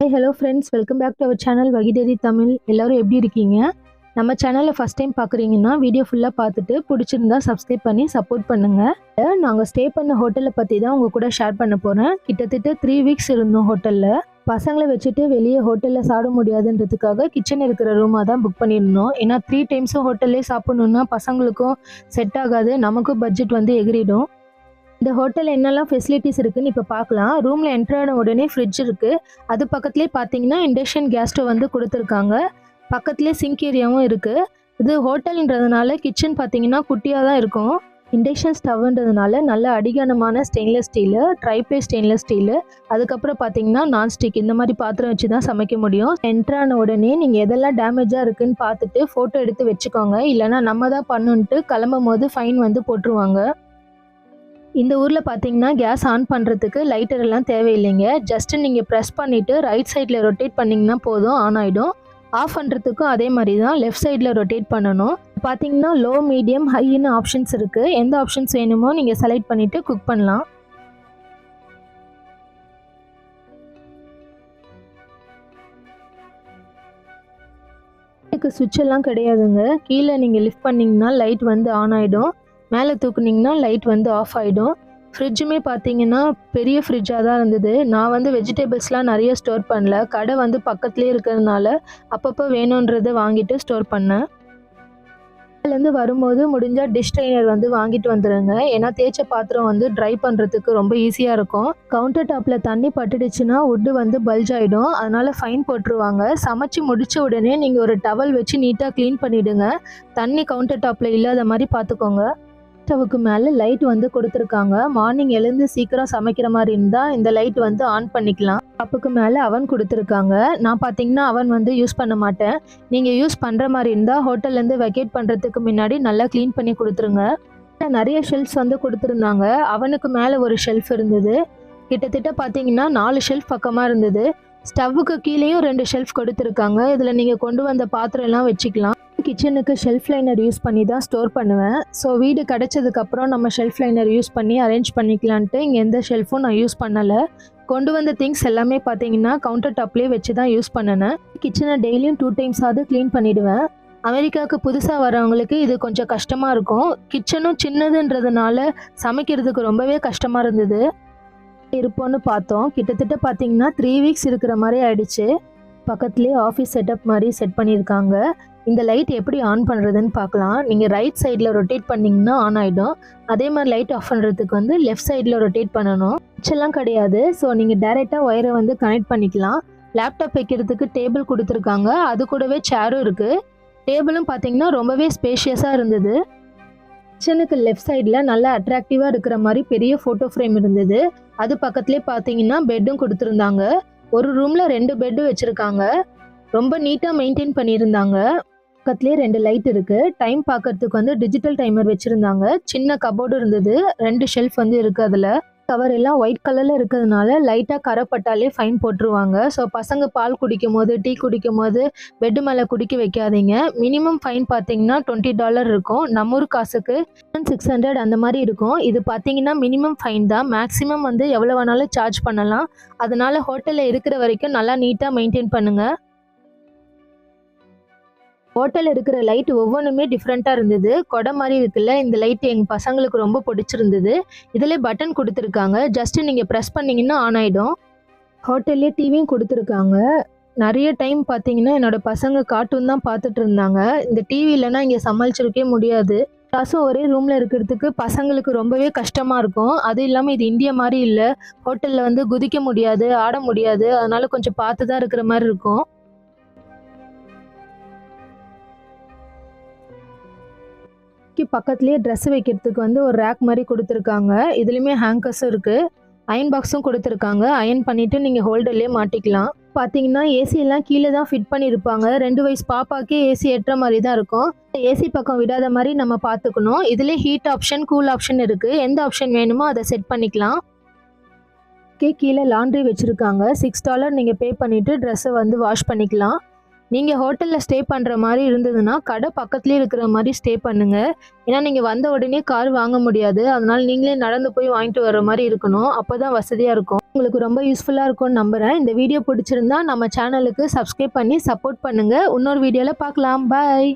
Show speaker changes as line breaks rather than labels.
Hi hello friends welcome back to our channel வகிதேரி Tamil எல்லாரும் எப்படி இருக்கீங்க? நம்ம சேனலை ஃபஸ்ட் டைம் பார்க்குறீங்கன்னா வீடியோ ஃபுல்லாக பார்த்துட்டு பிடிச்சிருந்தா சப்ஸ்கிரைப் பண்ணி சப்போர்ட் பண்ணுங்கள் நாங்கள் ஸ்டே பண்ண ஹோட்டலை பற்றி தான் உங்கள் கூட ஷேர் பண்ண போகிறேன் கிட்டத்தட்ட த்ரீ வீக்ஸ் இருந்தோம் ஹோட்டலில் பசங்களை வச்சுட்டு வெளியே ஹோட்டலில் சாப்பிட முடியாதுன்றதுக்காக கிச்சன் இருக்கிற ரூமாக தான் புக் பண்ணியிருந்தோம். ஏன்னா த்ரீ டைம்ஸும் ஹோட்டல்லே சாப்பிடணுன்னா பசங்களுக்கும் செட் ஆகாது. நமக்கும் பட்ஜெட் வந்து எகிரிடும். இந்த ஹோட்டலில் என்னெல்லாம் ஃபெசிலிட்டிஸ் இருக்குன்னு இப்போ பார்க்கலாம் ரூமில் என்ட்ரான உடனே ஃப்ரிட்ஜ் இருக்குது அது பக்கத்துலேயே பார்த்தீங்கன்னா இண்டக்ஷன் கேஸ் ஸ்டவ் வந்து கொடுத்துருக்காங்க. பக்கத்துலேயே சிங்க் ஏரியாவும் இருக்குது இது ஹோட்டல்ன்றதுனால கிச்சன் பார்த்தீங்கன்னா குட்டியாக தான் இருக்கும். இண்டக்ஷன் ஸ்டவ்ன்றதுனால நல்ல அடிகனமான stainless steel triply stainless steel அதுக்கப்புறம் பார்த்தீங்கன்னா நான்ஸ்டிக் இந்த மாதிரி பாத்திரம் வச்சு தான் சமைக்க முடியும். என்ட்ரான உடனே நீங்கள் எதெல்லாம் டேமேஜாக இருக்குன்னு பார்த்துட்டு ஃபோட்டோ எடுத்து வச்சுக்கோங்க. இல்லைனா நம்ம தான் பண்ணுன்ட்டு கிளம்பும் போது ஃபைன் வந்து போட்டுருவாங்க. இந்த ஊரில் பார்த்தீங்கன்னா கேஸ் ஆன் பண்ணுறதுக்கு லைட்டர் எல்லாம் தேவையில்லைங்க. ஜஸ்ட் நீங்கள் ப்ரெஸ் பண்ணிவிட்டு ரைட் சைடில் ரொட்டேட் பண்ணிங்கன்னா போதும் ஆன் ஆகிடும் ஆஃப் பண்ணுறதுக்கும் அதே மாதிரி தான் லெஃப்ட் சைடில் ரொட்டேட் பண்ணணும். பார்த்தீங்கன்னா லோ மீடியம் ஹைன்னு ஆப்ஷன்ஸ் இருக்குது எந்த ஆப்ஷன்ஸ் வேணுமோ நீங்கள் செலக்ட் பண்ணிவிட்டு குக் பண்ணலாம். இதுக்கு சுவிட்ச் எல்லாம் கிடையாதுங்க. கீழே நீங்கள் லிஃப்ட் பண்ணிங்கன்னா லைட் வந்து ஆன் ஆகிடும் மேலே தூக்குனிங்கன்னா லைட் வந்து ஆஃப் ஆகிடும் ஃப்ரிட்ஜுமே பார்த்தீங்கன்னா பெரிய ஃப்ரிட்ஜாக தான் இருந்தது. நான் வந்து வெஜிடபிள்ஸ்லாம் நிறைய ஸ்டோர் பண்ணல. கடை வந்து பக்கத்துலேயே இருக்கிறதுனால அப்பப்போ வேணுன்றதை வாங்கிட்டு ஸ்டோர் பண்ணேன். அதுலேருந்து வரும்போது முடிஞ்சால் டிஷ் ட்ரைனர் வந்து வாங்கிட்டு வந்துடுங்க ஏன்னா தேய்ச்ச பாத்திரம் வந்து ட்ரை பண்ணுறதுக்கு ரொம்ப ஈஸியாக இருக்கும். கவுண்டர் டாப்பில் தண்ணி பட்டுடுச்சுன்னா உட்டு வந்து பல்ஜ் ஆகிடும் அதனால் ஃபைன் போட்டுருவாங்க. சமைச்சு முடித்த உடனே நீங்கள் ஒரு டவல் வச்சு நீட்டாக க்ளீன் பண்ணிவிடுங்க தண்ணி கவுண்டர் டாப்பில் இல்லாத மாதிரி பார்த்துக்கோங்க ஸ்டவ்க்கு மேலே லைட் வந்து கொடுத்துருக்காங்க. மார்னிங் எழுந்து சீக்கிரம் சமைக்கிற மாதிரி இருந்தால் இந்த லைட் வந்து ஆன் பண்ணிக்கலாம். கப்புக்கு மேலே அவன் கொடுத்துருக்காங்க. நான் பார்த்தீங்கன்னா அவன் வந்து யூஸ் பண்ண மாட்டேன். நீங்கள் யூஸ் பண்ணுற மாதிரி இருந்தால் ஹோட்டல்லேருந்து வெக்கேட் பண்ணுறதுக்கு முன்னாடி நல்லா க்ளீன் பண்ணி கொடுத்துருங்க. நிறைய ஷெல்ஃப்ஸ் வந்து கொடுத்துருந்தாங்க. அவனுக்கு மேலே ஒரு ஷெல்ஃப் இருந்தது. கிட்டத்தட்ட பார்த்தீங்கன்னா நாலு ஷெல்ஃப் பக்கமாக இருந்தது. ஸ்டவ்வுக்கு கீழேயும் ரெண்டு ஷெல்ஃப் கொடுத்துருக்காங்க. இதில் நீங்கள் கொண்டு வந்த பாத்திரம் எல்லாம் வச்சுக்கலாம். கிச்சனுக்கு ஷெல்ஃப் லைனர் யூஸ் பண்ணி தான் ஸ்டோர் பண்ணுவேன். ஸோ வீடு கிடச்சதுக்கப்புறம் நம்ம ஷெல்ஃப் லைனர் யூஸ் பண்ணி அரேஞ்ச் பண்ணிக்கலான்ட்டு இங்கே எந்த ஷெல்ஃபும் நான் யூஸ் பண்ணலை. கொண்டு வந்த திங்ஸ் எல்லாமே பார்த்தீங்கன்னா கவுண்டர் டாப்லேயே வச்சு தான் யூஸ் பண்ணினேன். கிச்சனை டெய்லியும் டூ டைம்ஸாவது க்ளீன் பண்ணிவிடுவேன் அமெரிக்காவுக்கு புதுசாக வரவங்களுக்கு இது கொஞ்சம் கஷ்டமாக இருக்கும். கிச்சனும் சின்னதுன்றதுனால சமைக்கிறதுக்கு ரொம்பவே கஷ்டமாக இருந்தது. இருப்போன்னு பார்த்தோம். கிட்டத்தட்ட பார்த்தீங்கன்னா த்ரீ வீக்ஸ் இருக்கிற மாதிரி ஆயிடுச்சு. பக்கத்துலேயே ஆஃபீஸ் செட்டப் மாதிரி செட் பண்ணியிருக்காங்க. இந்த லைட் எப்படி ஆன் பண்ணுறதுன்னு பார்க்கலாம். நீங்கள் ரைட் சைடில் ரொட்டேட் பண்ணிங்கன்னா ஆன் ஆகிடும் அதே மாதிரி லைட் ஆஃப் பண்ணுறதுக்கு வந்து லெஃப்ட் சைடில் ரொட்டேட் பண்ணணும். சுவிட்செல்லாம் கிடையாது. ஸோ நீங்கள் டேரெக்டாக ஒயரை வந்து கனெக்ட் பண்ணிக்கலாம். லேப்டாப் வைக்கிறதுக்கு டேபிள் கொடுத்துருக்காங்க. அது கூடவே சேரும் இருக்குது டேபிளும் பார்த்தீங்கன்னா ரொம்பவே ஸ்பேஷியஸாக இருந்தது. கிச்சனுக்கு லெஃப்ட் சைடில் நல்லா அட்ராக்டிவாக இருக்கிற மாதிரி பெரிய ஃபோட்டோ ஃப்ரேம் இருந்தது. அது பக்கத்துலேயே பார்த்தீங்கன்னா பெட்டும் கொடுத்துருந்தாங்க. ஒரு ரூமில் ரெண்டு பெட்டு வச்சுருக்காங்க. ரொம்ப நீட்டாக மெயின்டைன் பண்ணியிருந்தாங்க. பக்கத்துலேயே ரெண்டு லைட் இருக்குது டைம் பார்க்கறதுக்கு வந்து டிஜிட்டல் டைமர் வச்சுருந்தாங்க. சின்ன கபோர்டு இருந்தது. ரெண்டு ஷெல்ஃப் வந்து இருக்கு அதில். கவர் எல்லாம் ஒயிட் கலரில் இருக்கிறதுனால லைட்டாக கரப்பட்டாலே ஃபைன் போட்டுருவாங்க. ஸோ பசங்க பால் குடிக்கும் போது டீ குடிக்கும் போது பெட்டு மேலே குடிக்க வைக்காதீங்க. மினிமம் ஃபைன் பார்த்தீங்கன்னா டுவெண்ட்டி டாலர் இருக்கும். நம்ம ஊர் காசுக்கு சிக்ஸ் ஹண்ட்ரட் அந்த மாதிரி இருக்கும். இது பார்த்தீங்கன்னா மினிமம் ஃபைன் தான். மேக்ஸிமம் வந்து எவ்வளோ வேணாலும் சார்ஜ் பண்ணலாம். அதனால ஹோட்டலில் இருக்கிற வரைக்கும் நல்லா நீட்டாக மெயின்டைன் பண்ணுங்கள் ஹோட்டலில் இருக்கிற லைட் ஒவ்வொன்றுமே டிஃப்ரெண்ட்டாக இருந்தது. கொடை மாதிரி இருக்குல்ல இந்த லைட் எங்கள் பசங்களுக்கு ரொம்ப பிடிச்சிருந்தது. இதில் பட்டன் கொடுத்துருக்காங்க. ஜஸ்ட்டு நீங்கள் ப்ரெஸ் பண்ணிங்கன்னா ஆன் ஆகிடும் ஹோட்டல்லே டிவியும் கொடுத்துருக்காங்க. நிறைய டைம் பார்த்தீங்கன்னா என்னோடய பசங்க கார்ட்டூன் தான் பார்த்துட்டு இருந்தாங்க. இந்த டிவி இல்லைன்னா இங்கே சமாளிச்சிருக்கே முடியாது. கிளாஸும் ஒரே ரூமில் இருக்கிறதுக்கு பசங்களுக்கு ரொம்பவே கஷ்டமாக இருக்கும். அது இல்லாமல் இது இந்தியா மாதிரி இல்லை. ஹோட்டலில் வந்து குதிக்க முடியாது ஆட முடியாது. அதனால கொஞ்சம் பார்த்து தான் இருக்கிற மாதிரி இருக்கும். பக்கத்துலேயே ட்ரெஸ் வைக்கிறதுக்கு வந்து ஒரு ரேக் மாதிரி கொடுத்துருக்காங்க. இதுலேயுமே ஹேங்கர்ஸும் இருக்குது அயன் பாக்ஸும் கொடுத்துருக்காங்க. அயன் பண்ணிவிட்டு நீங்கள் ஹோல்டர்லேயே மாட்டிக்கலாம். பார்த்தீங்கன்னா ஏசி எல்லாம் கீழே தான் ஃபிட் பண்ணியிருப்பாங்க. ரெண்டு வயசு பாப்பாக்கே ஏசி ஏற்ற மாதிரி தான் இருக்கும். ஏசி பக்கம் விடாத மாதிரி நம்ம பார்த்துக்கணும். இதுலேயே ஹீட் ஆப்ஷன் கூல் ஆப்ஷன் இருக்குது எந்த ஆப்ஷன் வேணுமோ அதை செட் பண்ணிக்கலாம். கே கீழே லாண்ட்ரி வச்சுருக்காங்க. சிக்ஸ் டாலர் நீங்கள் பே பண்ணிவிட்டு ட்ரெஸ்ஸை வந்து வாஷ் பண்ணிக்கலாம். நீங்கள் ஹோட்டலில் ஸ்டே பண்ணுற மாதிரி இருந்ததுன்னா கடை பக்கத்துலேயே இருக்கிற மாதிரி ஸ்டே பண்ணுங்கள் ஏன்னா நீங்கள் வந்த உடனே கார் வாங்க முடியாது. அதனால் நீங்களே நடந்து போய் வாங்கிட்டு வர மாதிரி இருக்கணும். அப்போ தான் வசதியாக இருக்கும். உங்களுக்கு ரொம்ப யூஸ்ஃபுல்லாக இருக்கும்னு நம்புகிறேன் இந்த வீடியோ பிடிச்சிருந்தா நம்ம சேனலுக்கு சப்ஸ்கிரைப் பண்ணி சப்போர்ட் பண்ணுங்கள் இன்னொரு வீடியோவில் பார்க்கலாம். பாய்